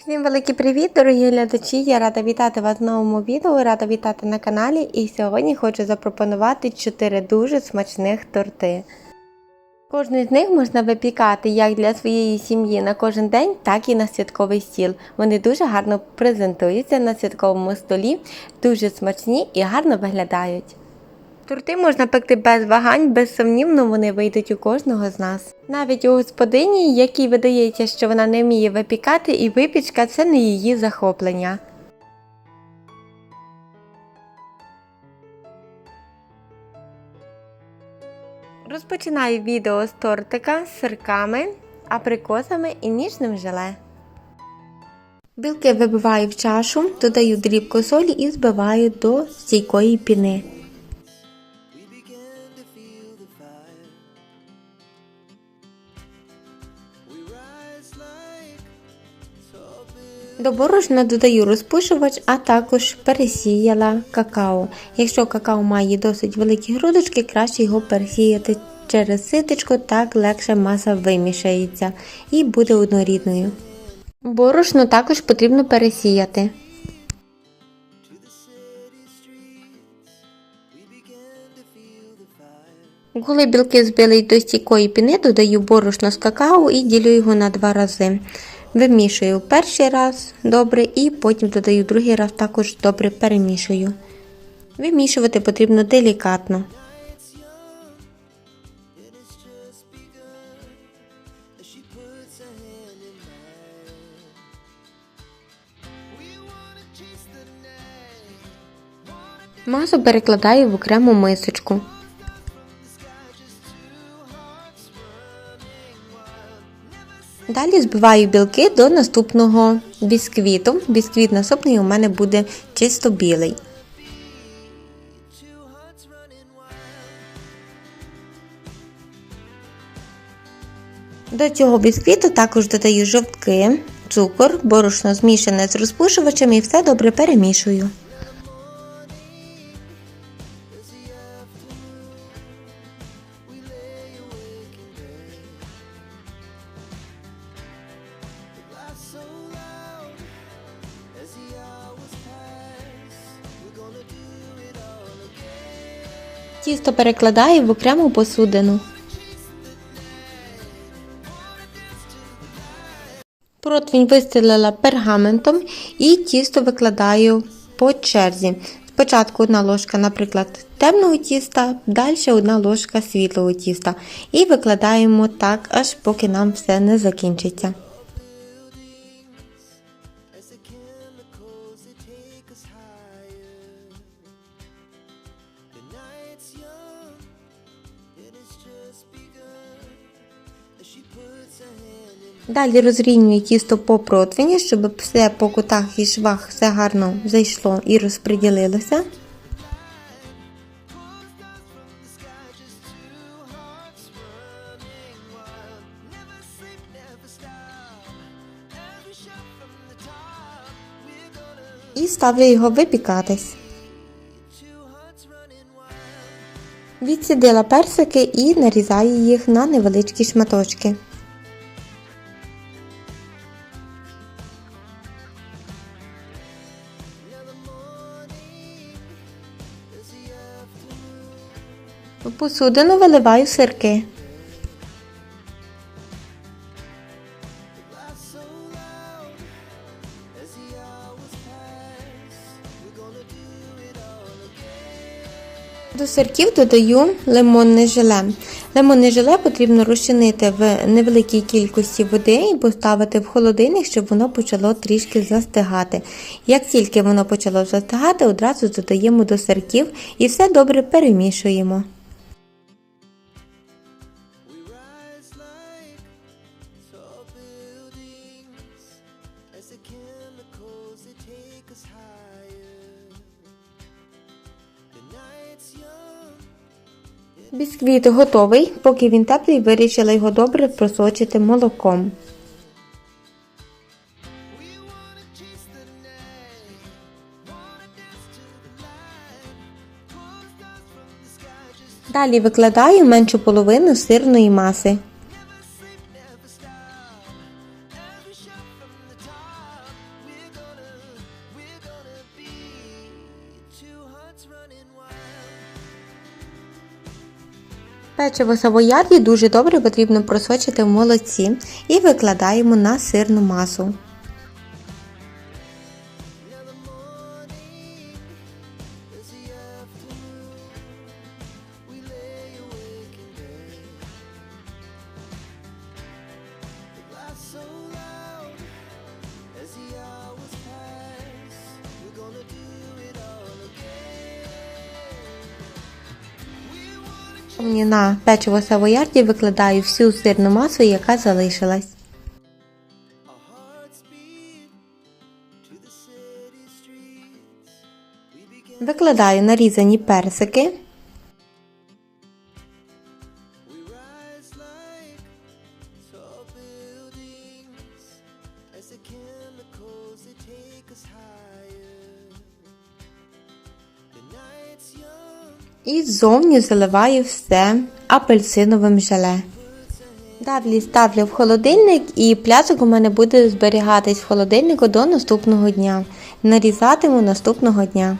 Всім великий привіт, дорогі глядачі! Я рада вітати вас в новому відео, рада вітати на каналі. І сьогодні хочу запропонувати 4 дуже смачних торти. Кожну з них можна випікати як для своєї сім'ї на кожен день, так і на святковий стіл. Вони дуже гарно презентуються на святковому столі, дуже смачні і гарно виглядають. Торти можна пекти без вагань, безсумнівно вони вийдуть у кожного з нас. Навіть у господині, якій видається, що вона не вміє випікати, і випічка це не її захоплення. Розпочинаю відео з тортика з сирками, априкосами і ніжним желе. Білки вибиваю в чашу, додаю дрібку солі і збиваю до стійкої піни. До борошна додаю розпушувач, а також пересіяла какао. Якщо какао має досить великі грудочки, краще його пересіяти через ситечко, так легше маса вимішається і буде однорідною. Борошно також потрібно пересіяти. Коли білки збили до стійкої піни, додаю борошно з какао і ділю його на два рази. Вимішую перший раз добре і потім додаю другий раз також добре перемішую. Вимішувати потрібно делікатно. Масу перекладаю в окрему мисочку. Далі збиваю білки до наступного бісквіту. Бісквіт наступний у мене буде чисто білий. До цього бісквіту також додаю жовтки, цукор, борошно змішане з розпушувачем і все добре перемішую. Again. Тісто перекладаю в окрему посудину. Противень вистелила пергаментом і тісто викладаю по черзі. Спочатку одна ложка, наприклад, темного тіста, далі одна ложка світлого тіста. І викладаємо так, аж поки нам все не закінчиться. Далі розрівнюю тісто по противні, щоб все по кутах і швах все гарно зайшло і розподілилося. І ставлю його випікатись. Відсідила персики і нарізаю їх на невеличкі шматочки. It all again. До сирків додаю лимонне желе. Лимонне желе потрібно розчинити в невеликій кількості води і поставити в холодильник, щоб воно почало трішки застигати. Як тільки воно почало застигати, одразу додаємо до сирків і все добре перемішуємо. Бісквіт готовий, поки він теплий, вирішила його добре просочити молоком. Далі викладаю меншу половину сирної маси. Печиво савоярді дуже добре потрібно просочити в молоці і викладаємо на сирну масу. Wanna На печиво савоярді викладаю всю сирну масу, яка залишилась. Викладаю нарізані персики, ззовні заливаю все апельсиновим желе. Далі ставлю в холодильник і пляшок у мене буде зберігатись в холодильнику до наступного дня. Нарізатиму наступного дня.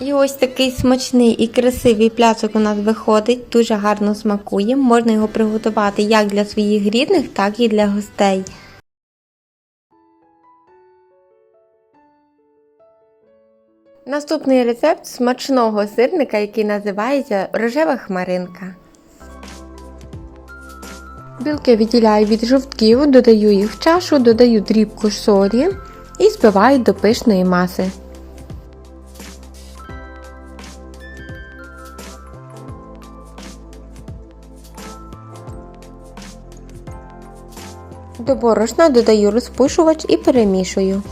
І ось такий смачний і красивий пляцок у нас виходить, дуже гарно смакує. Можна його приготувати як для своїх рідних, так і для гостей. Наступний рецепт смачного сирника, який називається рожева хмаринка. Білки відділяю від жовтків, додаю їх в чашу, додаю дрібку солі і збиваю до пишної маси. До борошна додаю розпушувач і перемішую.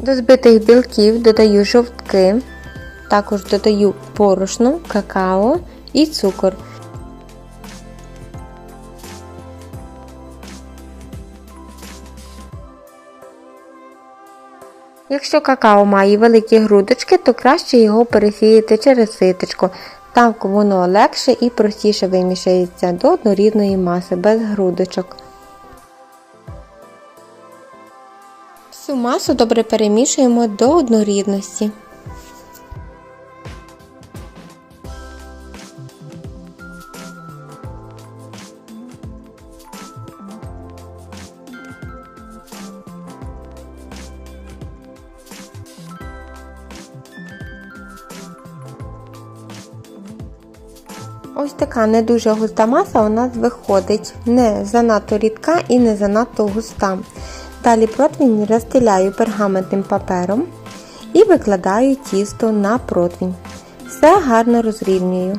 До збитих білків додаю жовтки, також додаю борошно, какао і цукор. Якщо какао має великі грудочки, то краще його пересіяти через ситочку. Так воно легше і простіше вимішається до однорідної маси без грудочок. Всю масу добре перемішуємо до однорідності. Ось така не дуже густа маса у нас виходить. Не занадто рідка і не занадто густа. Далі противень розстеляю пергаментним папером і викладаю тісто на противень. Все гарно розрівнюю.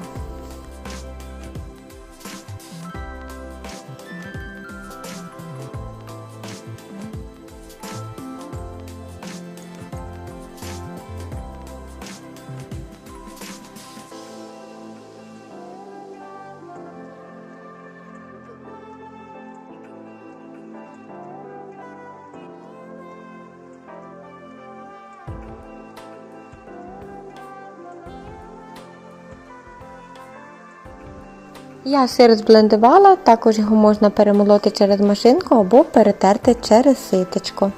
Я сир зблендувала, також його можна перемолоти через машинку або перетерти через ситочко.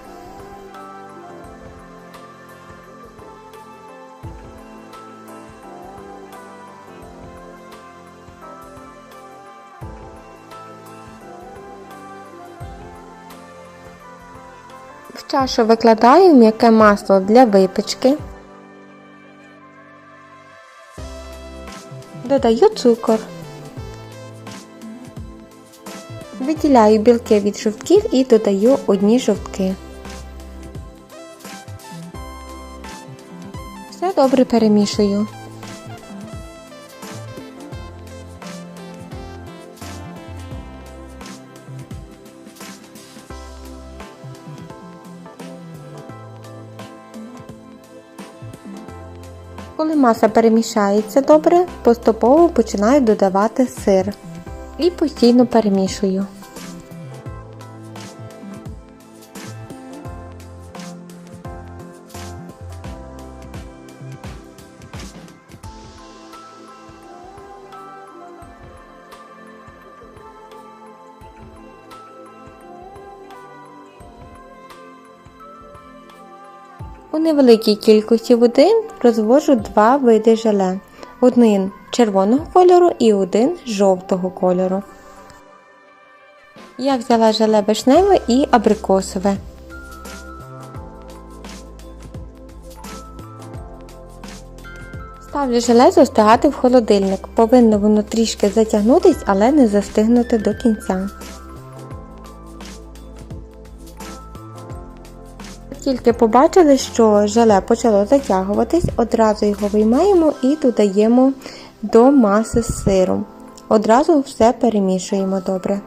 В чашу викладаю м'яке масло для випічки. Додаю цукор. Виділяю білки від жовтків і додаю одні жовтки. Все добре перемішую. Коли маса перемішається добре, поступово починаю додавати сир і постійно перемішую. Невеликій кількості води розвожу два види желе. Один червоного кольору і один жовтого кольору. Я взяла желе вишневе і абрикосове. Ставлю желе застигати в холодильник. Повинно воно трішки затягнутись, але не застигнути до кінця. Тільки побачили, що желе почало затягуватись, одразу його виймаємо і додаємо до маси з сиром. Одразу все перемішуємо добре.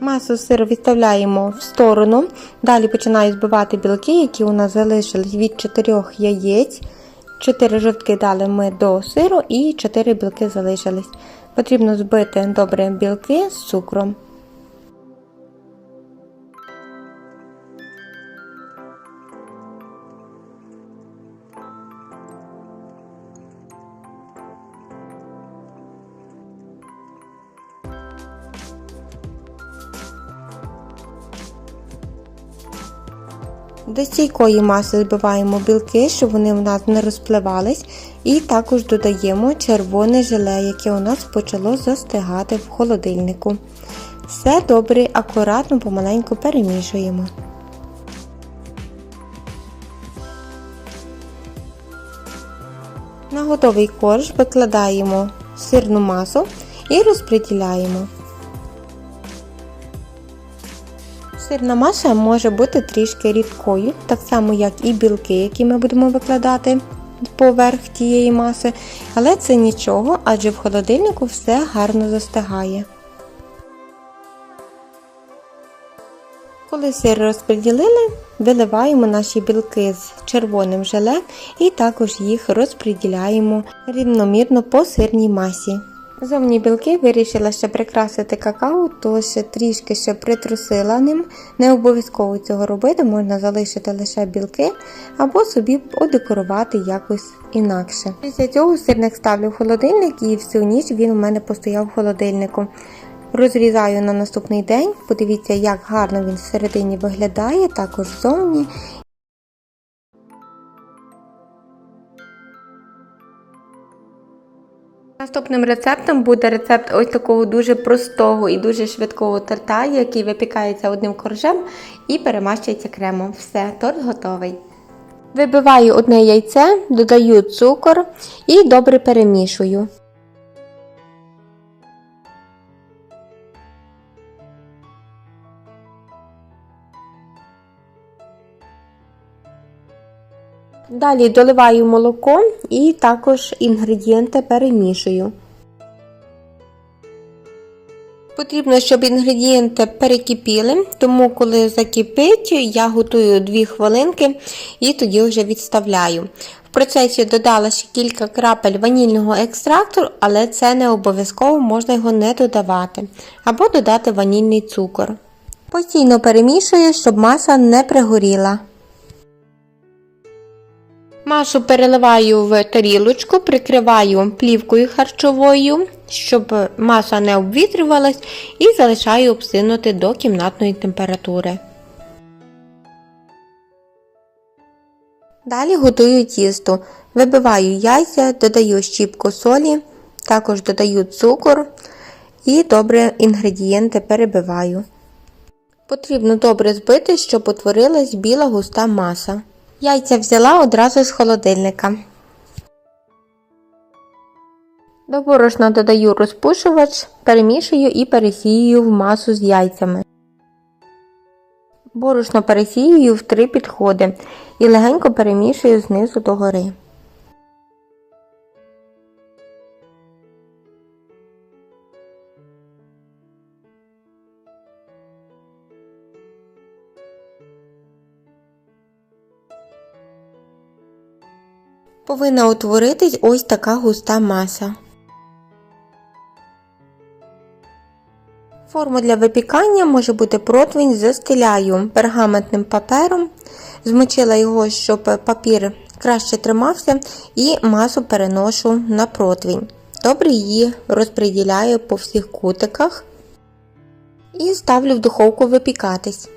Масу сиру відставляємо в сторону. Далі починаю збивати білки, які у нас залишились від 4 яєць. 4 жовтки дали ми до сиру і 4 білки залишились. Потрібно збити добре білки з цукром. До стійкої маси збиваємо білки, щоб вони в нас не розпливались, і також додаємо червоне желе, яке у нас почало застигати в холодильнику. Все добре, акуратно, помаленьку перемішуємо. На готовий корж викладаємо сирну масу і розподіляємо. Сирна маса може бути трішки рідкою, так само як і білки, які ми будемо викладати поверх тієї маси, але це нічого, адже в холодильнику все гарно застигає. Коли сир розподілили, виливаємо наші білки з червоним желе і також їх розподіляємо рівномірно по сирній масі. Зовні білки вирішила ще прикрасити какао, тож трішки ще притрусила ним. Не обов'язково цього робити, можна залишити лише білки або собі одекорувати якось інакше. Після цього сирник ставлю в холодильник і всю ніч він у мене постояв в холодильнику. Розрізаю на наступний день. Подивіться, як гарно він всередині виглядає, також зовні. Наступним рецептом буде рецепт ось такого дуже простого і дуже швидкого торта, який випікається одним коржем і перемащується кремом. Все, торт готовий. Вибиваю одне яйце, додаю цукор і добре перемішую. Далі доливаю молоко і також інгредієнти перемішую. Потрібно, щоб інгредієнти перекипіли, тому коли закипить, я готую 2 хвилинки і тоді вже відставляю. В процесі додала ще кілька крапель ванільного екстракту, але це не обов'язково можна його не додавати. Або додати ванільний цукор. Постійно перемішую, щоб маса не пригоріла. Машу переливаю в тарілочку, прикриваю плівкою харчовою, щоб маса не обвітрювалась, і залишаю обсинути до кімнатної температури. Далі готую тісто. Вибиваю яйця, додаю щіпку солі, також додаю цукор і добре інгредієнти перебиваю. Потрібно добре збити, щоб утворилась біла густа маса. Яйця взяла одразу з холодильника. До борошна додаю розпушувач, перемішую і пересіюю в масу з яйцями. Борошно пересіюю в три підходи і легенько перемішую знизу до Повинна утворитись ось така густа маса. Форму для випікання може бути противень, застеляю пергаментним папером, змочила його, щоб папір краще тримався, і масу переношу на противень. Добре її розподіляю по всіх кутиках і ставлю в духовку випікатись.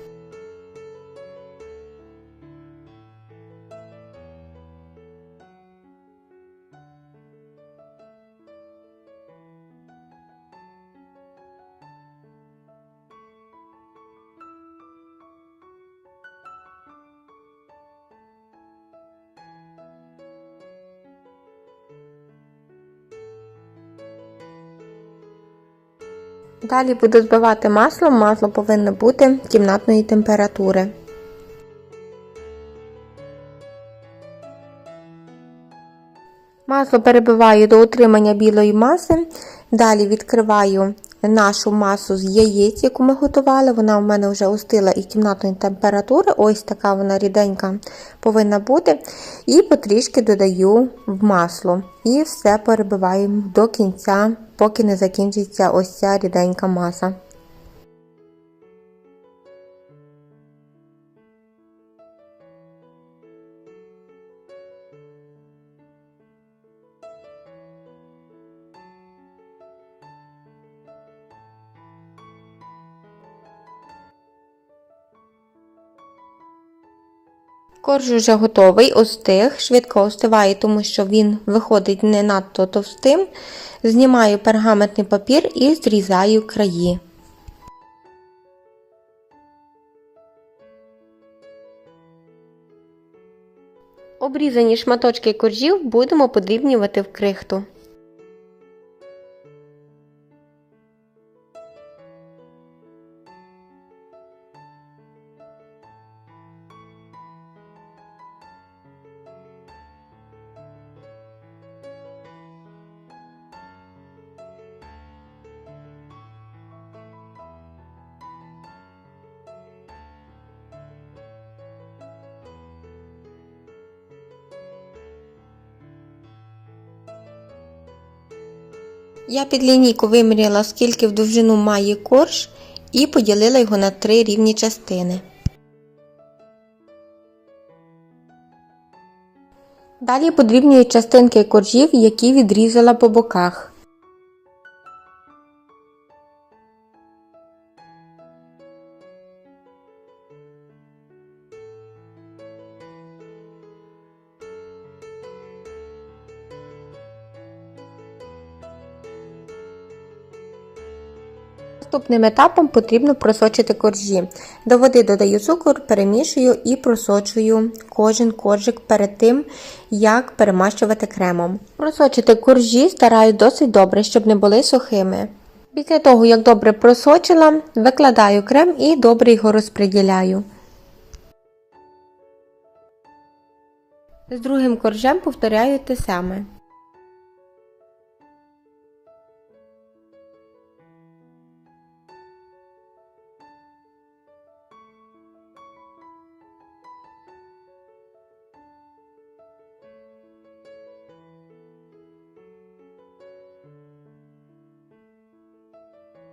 Далі буду збивати масло. Масло повинно бути кімнатної температури. Масло перебиваю до утримання білої маси. Далі відкриваю нашу масу з яєць, яку ми готували. Вона в мене вже остила і кімнатної температури. Ось така вона ріденька повинна бути. І потрішки додаю в масло. І все перебиваємо до кінця, поки не закінчиться ось ця ріденька маса. Корж уже готовий, остиг, швидко остиває, тому що він виходить не надто товстим. Знімаю пергаментний папір і зрізаю краї. Обрізані шматочки коржів будемо подрібнювати в крихту. Я під лінійку виміряла, скільки в довжину має корж, і поділила його на три рівні частини. Далі подрібнюю частинки коржів, які відрізала по боках. Наступним етапом потрібно просочити коржі. До води додаю цукор, перемішую і просочую кожен коржик перед тим, як перемащувати кремом. Просочити коржі стараю досить добре, щоб не були сухими. Після того, як добре просочила, викладаю крем і добре його розподіляю. З другим коржем повторяю те саме.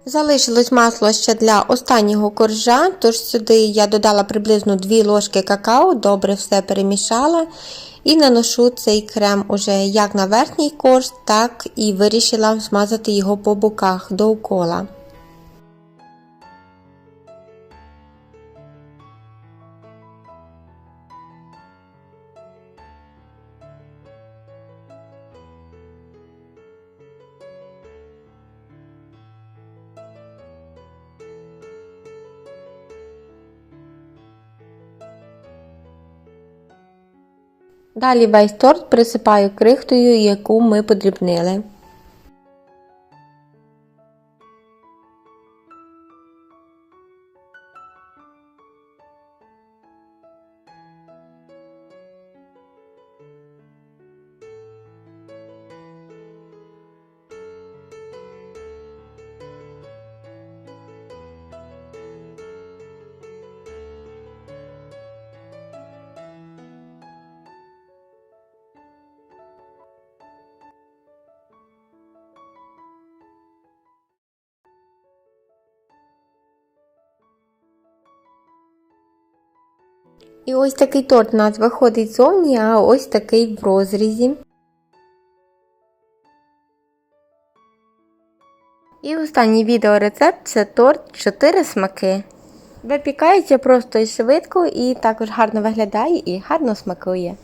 Залишилось масло ще для останнього коржа, тож сюди я додала приблизно 2 ложки какао, добре все перемішала і наношу цей крем уже як на верхній корж, так і вирішила змазати його по боках довкола. Далі весь торт присипаю крихтою, яку ми подрібнили. Ось такий торт у нас виходить зовні, а ось такий в розрізі. І останній відеорецепт це торт 4 смаки. Випікається просто і швидко, і також гарно виглядає і гарно смакує.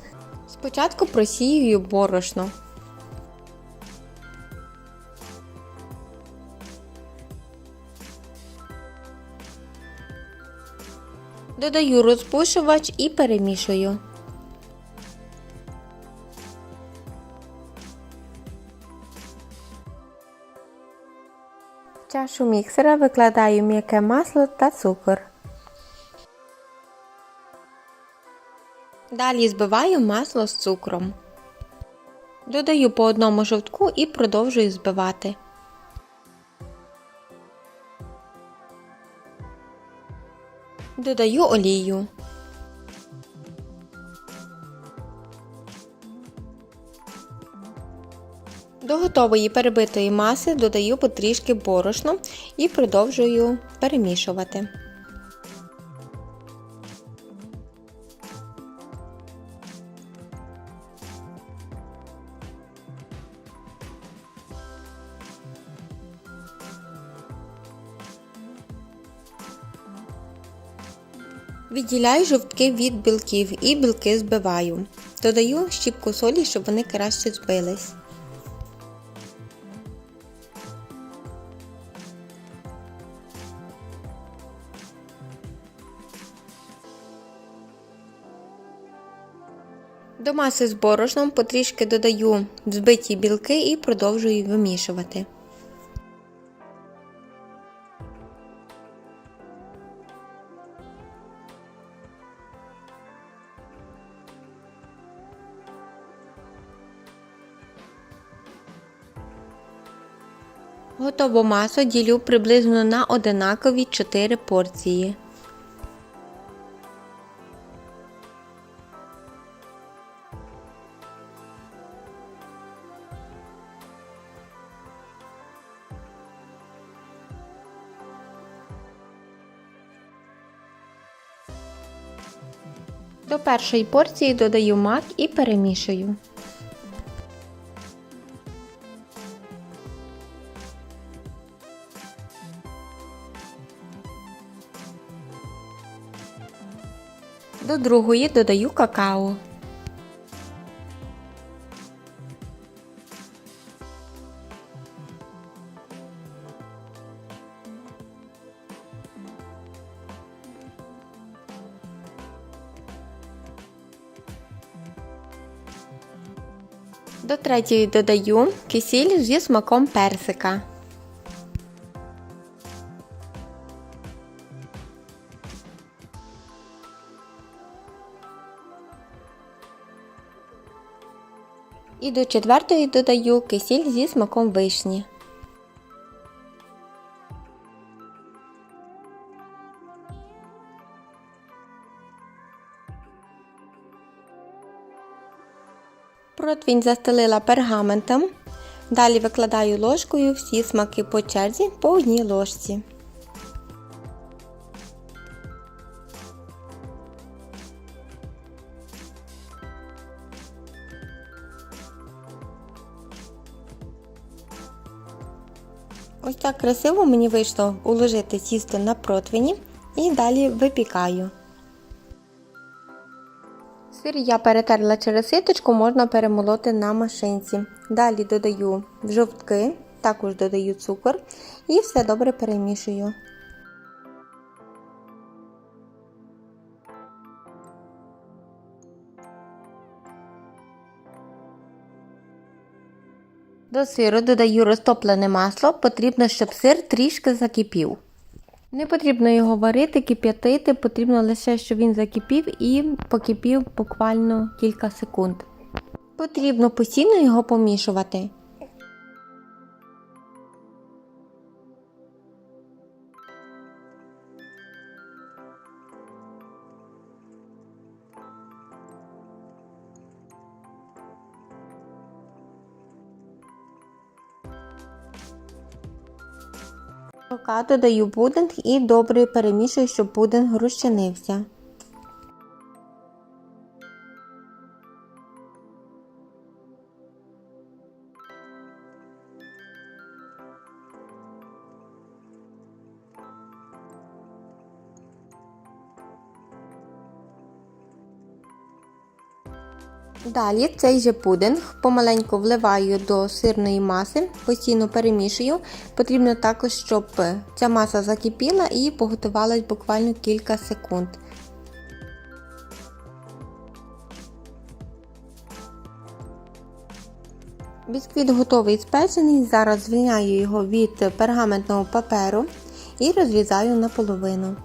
Спочатку просіюю борошно. Додаю розпушувач і перемішую. В чашу міксера викладаю м'яке масло та цукор. Далі збиваю масло з цукром. Додаю по одному жовтку і продовжую збивати. Додаю олію. До готової перебитої маси додаю потрішки борошно і продовжую перемішувати. Відділяю жовтки від білків і білки збиваю. Додаю щіпку солі, щоб вони краще збились. До маси з борошном потрішки додаю збиті білки і продовжую вимішувати. Готову масу ділю приблизно на одинакові 4 порції. До першої порції додаю мак і перемішую. До другої додаю какао. До третьої додаю кисіль зі смаком персика. До четвертої додаю кисіль зі смаком вишні. Противень застелила пергаментом. Далі викладаю ложкою всі смаки по черзі по одній ложці. Так красиво мені вийшло уложити тісто на противні і далі випікаю. Сир я перетерла через ситочку, можна перемолоти на машинці. Далі додаю жовтки, також додаю цукор і все добре перемішую. До сиру додаю розтоплене масло, потрібно, щоб сир трішки закипів. Не потрібно його варити, кип'ятити, потрібно лише, щоб він закипів і покипів буквально кілька секунд. Потрібно постійно його помішувати. Поки додаю пудинг і добре перемішую, щоб пудинг розчинився. Далі цей же пудинг помаленьку вливаю до сирної маси, постійно перемішую. Потрібно також, щоб ця маса закипіла і поготувалась буквально кілька секунд. Бісквіт готовий спечений. Зараз звільняю його від пергаментного паперу і розрізаю наполовину.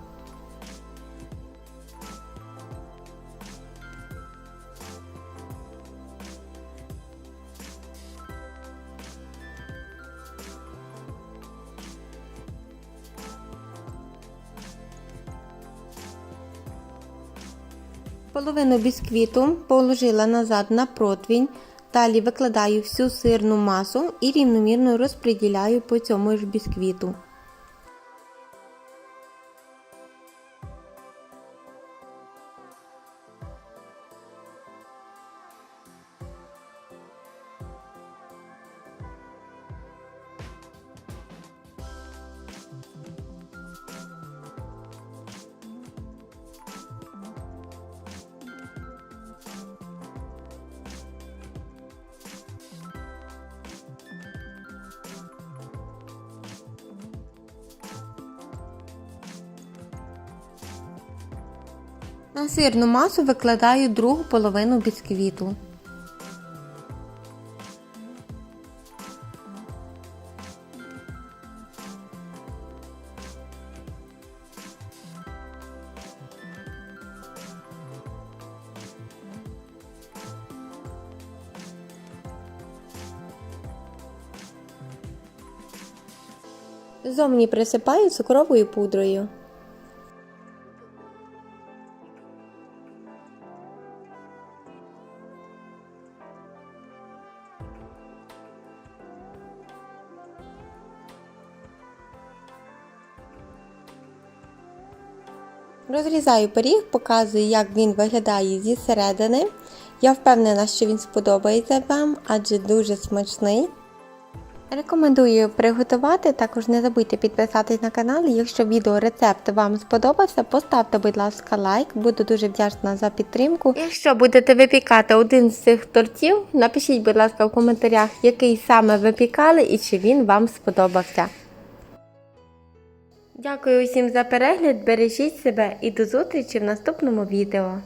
Половину бісквіту положила назад на противінь, Далі викладаю всю сирну масу і рівномірно розподіляю по цьому ж бісквіту. На сирну масу викладаю другу половину бісквіту. Зовні присипаю цукровою пудрою. Розрізаю пиріг, показую, як він виглядає зі середини. Я впевнена, що він сподобається вам, адже дуже смачний. Рекомендую приготувати, також не забудьте підписатись на канал. Якщо відеорецепт вам сподобався, поставте, будь ласка, лайк, буду дуже вдячна за підтримку. Якщо будете випікати один з цих тортів, напишіть, будь ласка, в коментарях, який саме випікали і чи він вам сподобався. Дякую усім за перегляд, бережіть себе і до зустрічі в наступному відео.